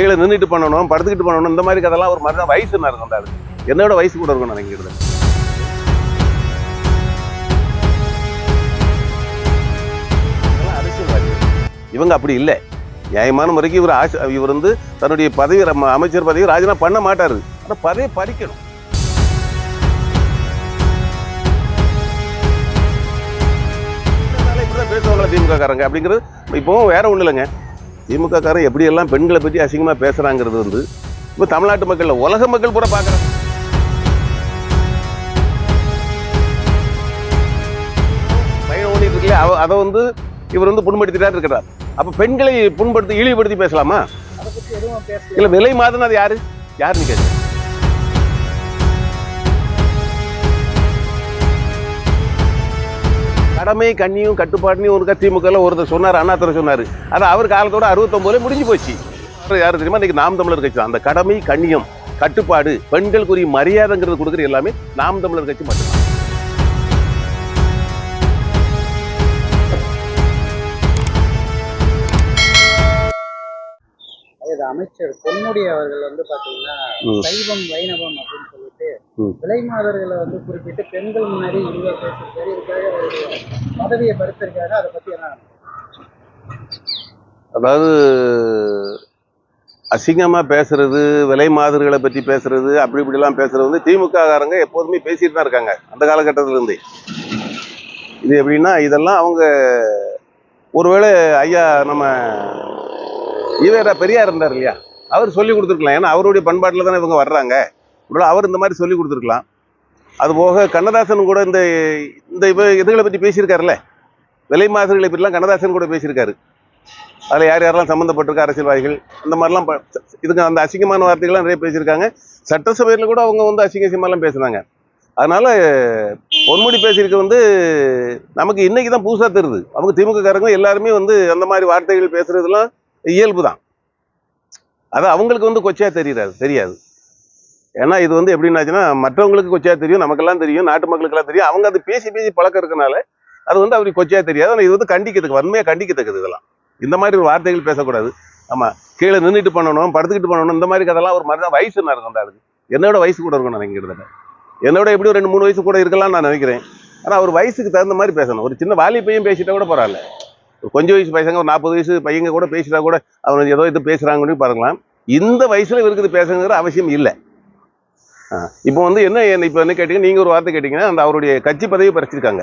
கீழே நின்றுட்டு பண்ணணும் படுத்துக்கிட்டு பண்ணணும் இந்த மாதிரி கதெல்லாம் ஒரு மாதிரி தான் வயசு என்ன இருக்கும் அந்த என்னோட வயசு கூட இருக்கும் நினைக்கிறது இவங்க அப்படி இல்லை. நியாயமான முறைக்கு இவர் ஆசி இவர் வந்து தன்னுடைய பதவி அமைச்சர் பதவி ராஜினாமா பண்ண மாட்டாரு. ஆனால் பதவி பறிக்கணும். பேசுவாங்களா திமுக காரங்க அப்படிங்கிறது இப்போவும் வேற ஒன்றும் இல்லைங்க. திமுக காரன் எப்படியெல்லாம் பெண்களை பற்றி அசிங்கமாக பேசுறாங்கிறது வந்து இப்போ தமிழ்நாட்டு மக்கள் இல்ல, உலக மக்கள் பூரா பார்க்குறாங்க. பையன் ஓடிட்டு இருக்கல அவ அதை வந்து இவர் வந்து புண்படுத்திட்டாரு இருக்கிறார். அப்போ பெண்களை புண்படுத்தி இழிவுபடுத்தி பேசலாமா? இல்ல விலை மாதம் அது யாரு? யாருன்னு கேட்கு கடமை கண்ணியும் கட்டுப்பாடுனையும் ஒரு திமுகல ஒருத்தர் சொன்னார் அண்ணாத்துறை சொன்னாரு. அது அவர் காலத்தோட அறுபத்தொன்பதுல முடிஞ்சு போச்சு. யாரு தெரியுமா? இன்னைக்கு நாம் தமிழர் கட்சி அந்த கடமை கண்ணியம் கட்டுப்பாடு பெண்களுக்குரிய மரியாதைங்கிறது கொடுக்குற எல்லாமே நாம் தமிழர் கட்சி மட்டும்தான். அமைச்சர் பொன்முடி அவர்கள் வந்து பாத்தீங்கன்னா ம். சைவம் வைணவம் அப்படின்னு. விலை மாதர்களை வந்து குறிப்பிட்டு பெண்கள் முன்னாடி இழிவா பேசியிருக்காரு இதுக்காக பதவியை பறித்திருக்காரு அதை பத்தி என்ன அதாவது அசிங்கமா பேசுறது விலை மாதிரிகளை பற்றி பேசுறது அப்படி இப்படிலாம் பேசுறது வந்து திமுக காரங்க எப்போதுமே பேசிட்டு தான் இருக்காங்க அந்த காலகட்டத்துல இருந்தே இது எப்படின்னா இதெல்லாம் அவங்க ஒருவேளை ஐயா நம்ம ஈவேரா பெரியார் இருந்தார் இல்லையா? அவர் சொல்லி கொடுத்துருக்கலாம் ஏன்னா அவருடைய பண்பாட்டில் தானே இவங்க வர்றாங்க. ஒருவேளை அவர் இந்த மாதிரி சொல்லி கொடுத்துருக்கலாம். அதுபோக கண்ணதாசன் கூட இந்த இந்த இவ இதுகளை பற்றி பேசியிருக்காருல்ல? விலை மாசுகளை பற்றிலாம் கண்ணதாசன் கூட பேசியிருக்காரு. அதில் யார் யாரெல்லாம் சம்மந்தப்பட்டிருக்க அரசியல்வாதிகள் இந்த மாதிரிலாம் ப- இதுக்கு அந்த அசிங்கமான வார்த்தைகள்லாம் நிறைய பேசியிருக்காங்க. சட்டசபையில் கூட அவங்க வந்து அசிங்க அசிங்கமாலாம் பேசுனாங்க. அதனால் பொன்முடி பேசியிருக்க வந்து நமக்கு இன்றைக்கி தான் புதுசாக தருது அவங்க திமுக காரங்க எல்லாருமே வந்து அந்த மாதிரி வார்த்தைகள் பேசுகிறதுலாம் இயல்பு தான் அது அவங்களுக்கு வந்து கொச்சையாக தெரியாது தெரியாது. ஏன்னா இது வந்து எப்படின்னாச்சுன்னா மற்றவங்களுக்கு கொச்சையா தெரியும் நமக்கெல்லாம் தெரியும் நாட்டு மக்களுக்கெல்லாம் தெரியும். அவங்க அது பேசி பேசி பழக்கம் இருக்கனால அது வந்து அவருக்கு கொச்சையாக தெரியாது. ஆனால் இது வந்து கண்டிக்கிறதுக்கு வன்மையாக கண்டிக்கத்தக்கது இதெல்லாம். இந்த மாதிரி ஒரு வார்த்தைகள் பேசக்கூடாது. ஆமாம் கீழே நின்றுட்டு பண்ணணும் படுத்துக்கிட்டு பண்ணணும் இந்த மாதிரி கதெல்லாம் ஒரு மாதிரி தான் வயசு நான் இருக்கும் அந்த ஆளுக்கு. என்னோட வயசு கூட இருக்கும் நான் நினைக்கிறத என்னோட எப்படியும் ரெண்டு மூணு வயசு கூட இருக்கலாம்னு நான் நினைக்கிறேன். ஆனால் அவர் வயசுக்கு தகுந்த மாதிரி பேசணும். ஒரு சின்ன வாலி பையன் பேசிட்டா கூட பரவாயில்ல. ஒரு கொஞ்சம் வயசு பசங்க ஒரு நாற்பது வயசு பையங்க கூட பேசிட்டா கூட அவங்க ஏதோ இது பேசுகிறாங்கன்னு பாருங்களாம் இந்த வயசுல இவருக்கு இது பேசுங்கிற அவசியம் இல்லை. இப்போ வந்து என்ன இப்போ என்ன கேட்டிங்க நீங்கள் ஒரு வார்த்தை கேட்டிங்கன்னா அந்த அவருடைய கட்சி பதவி பறிச்சிருக்காங்க.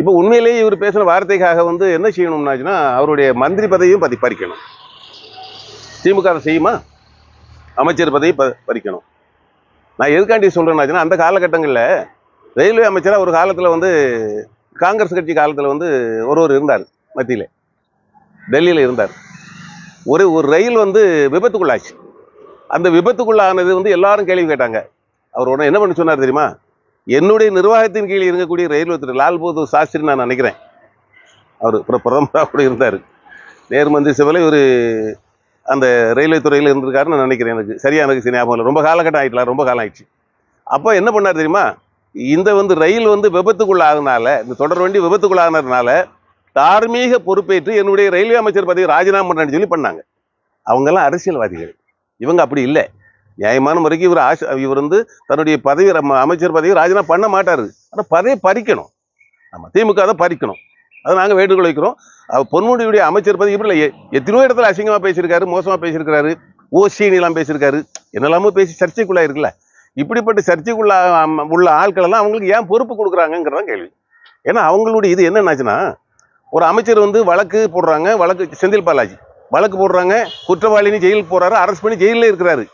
இப்போ உண்மையிலேயே இவர் பேசின வார்த்தைக்காக வந்து என்ன செய்யணும்னாச்சுன்னா அவருடைய மந்திரி பதவியும் பதி பறிக்கணும். திமுக அதை செய்யுமா? அமைச்சர் பதவி ப பறிக்கணும். நான் எதுக்காண்டி சொல்கிறேன்னாச்சுன்னா அந்த காலகட்டங்களில் ரயில்வே அமைச்சராக ஒரு காலத்தில் வந்து காங்கிரஸ் கட்சி காலத்தில் வந்து ஒருவர் இருந்தார் மத்தியில். டெல்லியில் இருந்தார். ஒரு ஒரு ரயில் வந்து விபத்துக்குள்ளாச்சு. அந்த விபத்துக்குள்ளானது வந்து எல்லாரும் கேள்வி கேட்டாங்க. அவர் உடனே என்ன பண்ண சொன்னார் தெரியுமா? என்னுடைய நிர்வாகத்தின் கீழ் இருக்கக்கூடிய ரயில்வே துறை லால் பகதூர் சாஸ்திரி நான் நினைக்கிறேன். அவர் பிர- பிரதமராக கூட இருந்தார். நேர்மந்தி சிவலை இவர் ஒரு அந்த ரயில்வே துறையில் இருந்திருக்காருன்னு நான் நினைக்கிறேன் எனக்கு. சரியான எனக்கு ஞாபகம் இல்லை. ரொம்ப காலகட்டம் ஆயிட்டலாம் ரொம்ப காலம் ஆயிடுச்சு. அப்போ என்ன பண்ணார் தெரியுமா? இந்த வந்து ரயில் வந்து விபத்துக்குள்ளாகனால இந்த தொடர் வண்டி விபத்துக்குள்ளாகினதுனால தார்மீக பொறுப்பேற்று என்னுடைய ரயில்வே அமைச்சர் பதவி ராஜினாமா பண்ணி சொல்லி பண்ணாங்க. அவங்கெல்லாம் அரசியல்வாதிகள். இவங்க அப்படி இல்லை. நியாயமான முறைக்கு இவர் ஆசை இவர் வந்து தன்னுடைய பதவி அமைச்சர் பதவி ராஜினாமா பண்ண மாட்டார். ஆனால் பதவியை பறிக்கணும். நம்ம திமுக தான் பறிக்கணும். அதை நாங்கள் வேண்டுகோள் வைக்கிறோம். அவர் பொன்முடியுடைய அமைச்சர் பதவி இப்படி இல்லை எத்தனையோ இடத்துல அசிங்கமாக பேசியிருக்காரு மோசமாக பேசியிருக்காரு ஓசினிலாம் பேசியிருக்காரு. என்னெல்லாமோ பேசி சர்ச்சைக்குள்ளே இருக்குல்ல. இப்படிப்பட்ட சர்ச்சைக்குள்ள உள்ள ஆட்கள் எல்லாம் அவங்களுக்கு ஏன் பொறுப்பு கொடுக்குறாங்கிறதான் கேள்வி. ஏன்னா அவங்களுடைய இது என்னென்னாச்சுன்னா ஒரு அமைச்சர் வந்து வழக்கு போடுறாங்க வழக்கு செந்தில் பாலாஜி. வழக்கு போடுறாங்க குற்றவாளின்னு ஜெயிலுக்கு போறாரு அரெஸ்ட் பண்ணி ஜெயிலில் இருக்கிறாரு.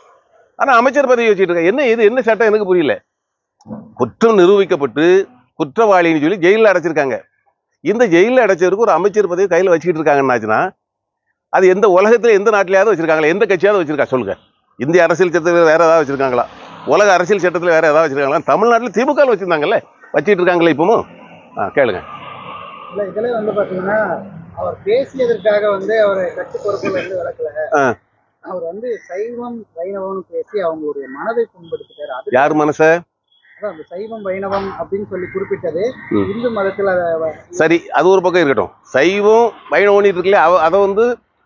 ஆனால் அமைச்சர் பதவி வச்சுட்டு இருக்காங்க என்ன இது? என்ன சட்டம்? எனக்கு புரியல. குற்றம் நிரூபிக்கப்பட்டு குற்றவாளின்னு சொல்லி ஜெயிலில் அடைச்சிருக்காங்க. இந்த ஜெயிலில் அடைச்சதுக்கு ஒரு அமைச்சர் பதவி கையில் வச்சுக்கிட்டு இருக்காங்கன்னாச்சுன்னா அது எந்த உலகத்தில் எந்த நாட்டிலையாவது வச்சிருக்காங்களா? எந்த கட்சியாவது வச்சிருக்கா? சொல்லுங்க. இந்திய அரசியல் சட்டத்தில் வேற ஏதாவது வச்சிருக்காங்களா? உலக அரசியல் சட்டத்தில் வேற ஏதாவது வச்சுருக்காங்களா? தமிழ்நாட்டில் திமுக வச்சுருந்தாங்கல்ல. வச்சுட்டு இருக்காங்களே இப்பவும்? ஆ கேளுங்க. இல்லை இதுல வந்து பாத்தீங்கன்னா அவர் பேசியதற்காக வந்து அவரை கட்சி பொறுப்புல இருந்து விளக்கல. அவர் வந்து சைவம் வைணவம்னு பேசி அவங்களுடைய மனதை புண்படுத்திட்டாரு. அது யார் மனச? அந்த சைவம் வைணவம் அப்படின்னு சொல்லி குறிப்பிட்டது. இந்து மதத்துல சரி அது ஒரு பக்கம் இருக்கட்டும். சைவம் வைணவனி இருக்குல்ல அதை வந்து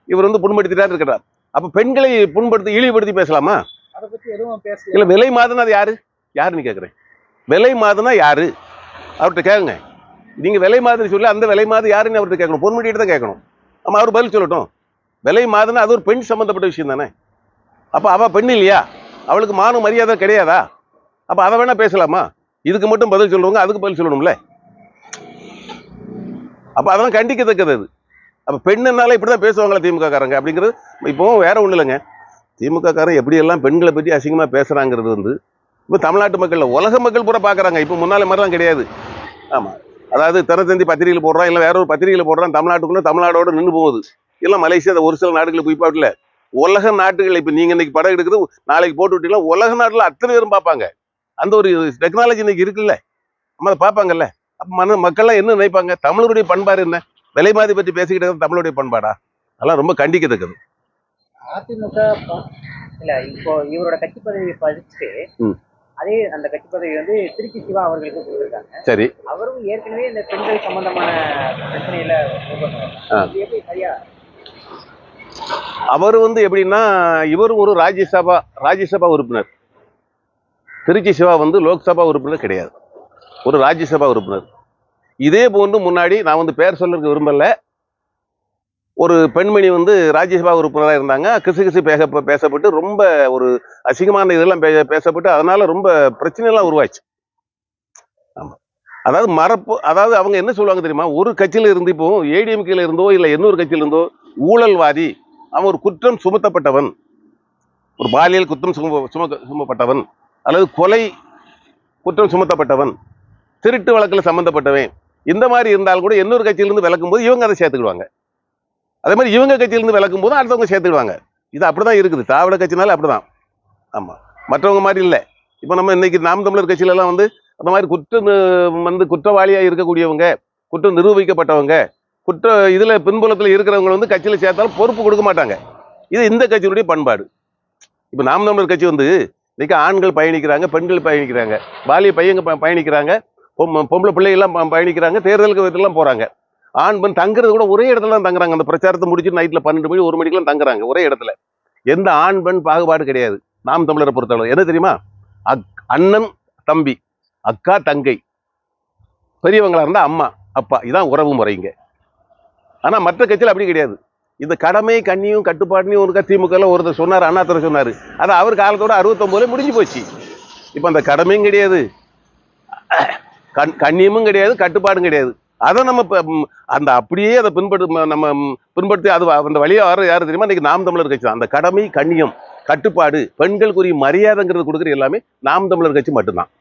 இவர் வந்து புண்படுத்திட்டாரு இருக்கிறார் அப்ப பெண்களை புண்படுத்தி இழிவுபடுத்தி பேசலாமா? அதை பத்தி எதுவும் பேசல. இல்ல விலை மாதுனா அது யாரு? யாருன்னு கேக்குறேன். விலை மாதுனா யாரு? அவர்கிட்ட கேளுங்க. நீங்க விலை மாதிரி சொல்லி அந்த விலை மாதிரி யாருன்னு அவர்கிட்ட கேட்கணும். பொன்முடிட்டு தான் கேட்கணும். ஆமா அவர் பதில் சொல்லட்டும். விலை மாதிரினா அது ஒரு பெண் சம்மந்தப்பட்ட விஷயம் தானே? அப்ப அவ பெண் இல்லையா? அவளுக்கு மானம் மரியாதை கிடையாதா? அப்ப அதை வேணா பேசலாமா? இதுக்கு மட்டும் பதில் சொல்லுவாங்க அதுக்கு பதில் சொல்லணும்ல? அப்ப அதெல்லாம் கண்டிக்கத்தக்கது அது. அப்ப பெண்ணுனால இப்படிதான் பேசுவாங்களா திமுக காரங்க அப்படிங்கிறது இப்போவும் வேற ஒன்றும் இல்லைங்க. திமுக காரன் எப்படியெல்லாம் பெண்களை பற்றி அசிங்கமா பேசுறாங்கிறது வந்து இப்போ தமிழ்நாட்டு மக்கள் உலக மக்கள் பூரா பார்க்குறாங்க இப்போ முன்னாலே மாதிரிலாம் கிடையாது. ஆமா. அதாவது தினத்தந்தி பத்திரிகையில் போடுறான் இல்லை வேற ஒரு பத்திரிகையில் போடுறான் தமிழ்நாட்டுக்குள்ள தமிழ்நாடோட நின்று போகுது. இல்லை மலேசியா ஒரு சில நாடுகளுக்கு போய் பாட்டில் உலக நாட்டுகள் இப்போ நீங்க இன்னைக்கு படம் எடுக்கிறது நாளைக்கு போட்டு விட்டீங்கன்னா உலக நாட்டில் அத்தனை பேரும் பார்ப்பாங்க. அந்த ஒரு டெக்னாலஜி இன்னைக்கு இருக்குல்ல. நம்ம அதை பார்ப்பாங்கல்ல. அப்போ மன மக்கள்லாம் என்ன நினைப்பாங்க? தமிழருடைய பண்பாடு என்ன? விலை மாதிரி பற்றி பேசிக்கிட்டு தமிழுடைய பண்பாடா? அதெல்லாம் ரொம்ப கண்டிக்கத்தக்கது. அதிமுக இல்ல இப்போ இவரோட கட்சி பதவியை ம். அதே அந்த கட்சி பதவி வந்து திருச்சி சிவா அவர்களுக்கு கொடுத்துருக்காங்க. சரி. அவரும் ஏற்கனவே இந்த பெண்கள் சம்பந்தமான பிரச்சனையில எப்படி சரியா? அவர் வந்து எப்படின்னா இவர் ஒரு ராஜ்யசபா ராஜ்யசபா உறுப்பினர். திருச்சி சிவா வந்து லோக்சபா உறுப்பினர் கிடையாது. ஒரு ராஜ்யசபா உறுப்பினர். இதே போன்று முன்னாடி நான் வந்து பேர் சொல்றதுக்கு விரும்பல. ஒரு பெண்மணி வந்து ராஜ்யசபா உறுப்பினராக இருந்தாங்க. கிசு கிசு பேச பேசப்பட்டு ரொம்ப ஒரு அசிங்கமான இதெல்லாம் பே- பேசப்பட்டு அதனால ரொம்ப பிரச்சனைலாம் உருவாச்சு. ஆமாம் அதாவது மரப்பு அதாவது அவங்க என்ன சொல்லுவாங்க தெரியுமா? ஒரு கட்சியில் இருந்து இப்போ ஏடிஎம்கேல இருந்தோ இல்லை இன்னொரு கட்சியில் இருந்தோ ஊழல்வாதி அவன் ஒரு குற்றம் சுமத்தப்பட்டவன். ஒரு பாலியல் குற்றம் சும சும சுமப்பட்டவன். அல்லது கொலை குற்றம் சுமத்தப்பட்டவன். திருட்டு வழக்கில் சம்மந்தப்பட்டவன் இந்த மாதிரி இருந்தால் கூட இன்னொரு கட்சியிலிருந்து விளக்கும் போது இவங்க அதை சேர்த்துக்கிடுவாங்க. அதே மாதிரி இவங்க கட்சியிலிருந்து விளக்கும் போது அடுத்தவங்க சேர்த்துக்கிடுவாங்க இது அப்படிதான் இருக்குது. திராவிட கட்சினால அப்படிதான். ஆமாம் மற்றவங்க மாதிரி இல்லை. இப்போ நம்ம இன்னைக்கு நாம் தமிழர் கட்சியிலலாம் வந்து அந்த மாதிரி குற்ற வந்து குற்றவாளியாக இருக்கக்கூடியவங்க குற்றம் நிரூபிக்கப்பட்டவங்க குற்ற இதில் பின்புலத்தில் இருக்கிறவங்க வந்து கட்சியில் சேர்த்தாலும் பொறுப்பு கொடுக்க மாட்டாங்க. இது இந்த கட்சியினுடைய பண்பாடு. இப்போ நாம் தமிழர் கட்சி வந்து இன்றைக்கி ஆண்கள் பயணிக்கிறாங்க பெண்கள் பயணிக்கிறாங்க. பாலிய பையங்க ப- பயணிக்கிறாங்க. பொம்பளை பிள்ளைகள்லாம் ப- பயணிக்கிறாங்க. தேர்தலுக்கு இதெல்லாம் போகிறாங்க ஆண் பெண் தங்குறது கூட ஒரே இடத்துல தான் தங்குறாங்க. அந்த பிரச்சாரத்தை முடிச்சு நைட்ல பன்னெண்டு மணி ஒரு மணிக்கெல்லாம் தங்குறாங்க ஒரே இடத்துல. எந்த ஆண் பெண் பாகுபாடு கிடையாது. நாம் தமிழரை பொறுத்தளவு. என்ன தெரியுமா? அக் அண்ணன் தம்பி அக்கா தங்கை. பெரியவங்களா இருந்தா அம்மா அப்பா. இதான் உறவு முறைங்க ஆனா மற்ற கட்சியில் அப்படி கிடையாது. இந்த கடமை கண்ணியும் கட்டுப்பாடுனையும் ஒரு திமுக ஒருத்தர் சொன்னார் அண்ணாத்தரை சொன்னார். அது அவர் காலத்தோட அறுபத்தொன்பதுல முடிஞ்சு போச்சு. இப்போ அந்த கடமையும் கிடையாது. கண் கண்ணியமும் கிடையாது கட்டுப்பாடும் கிடையாது. அதை நம்ம அந்த அப்படியே அதை பின்பற்று நம்ம பின்பற்றி அது அந்த வழியாக வர யார் தெரியுமா? இன்றைக்கி நாம் தமிழர் கட்சி தான். அந்த கடமை கண்ணியம் கட்டுப்பாடு பெண்களுக்குரிய மரியாதைங்கிறது கொடுக்குற எல்லாமே நாம் தமிழர் கட்சி மட்டும்தான்.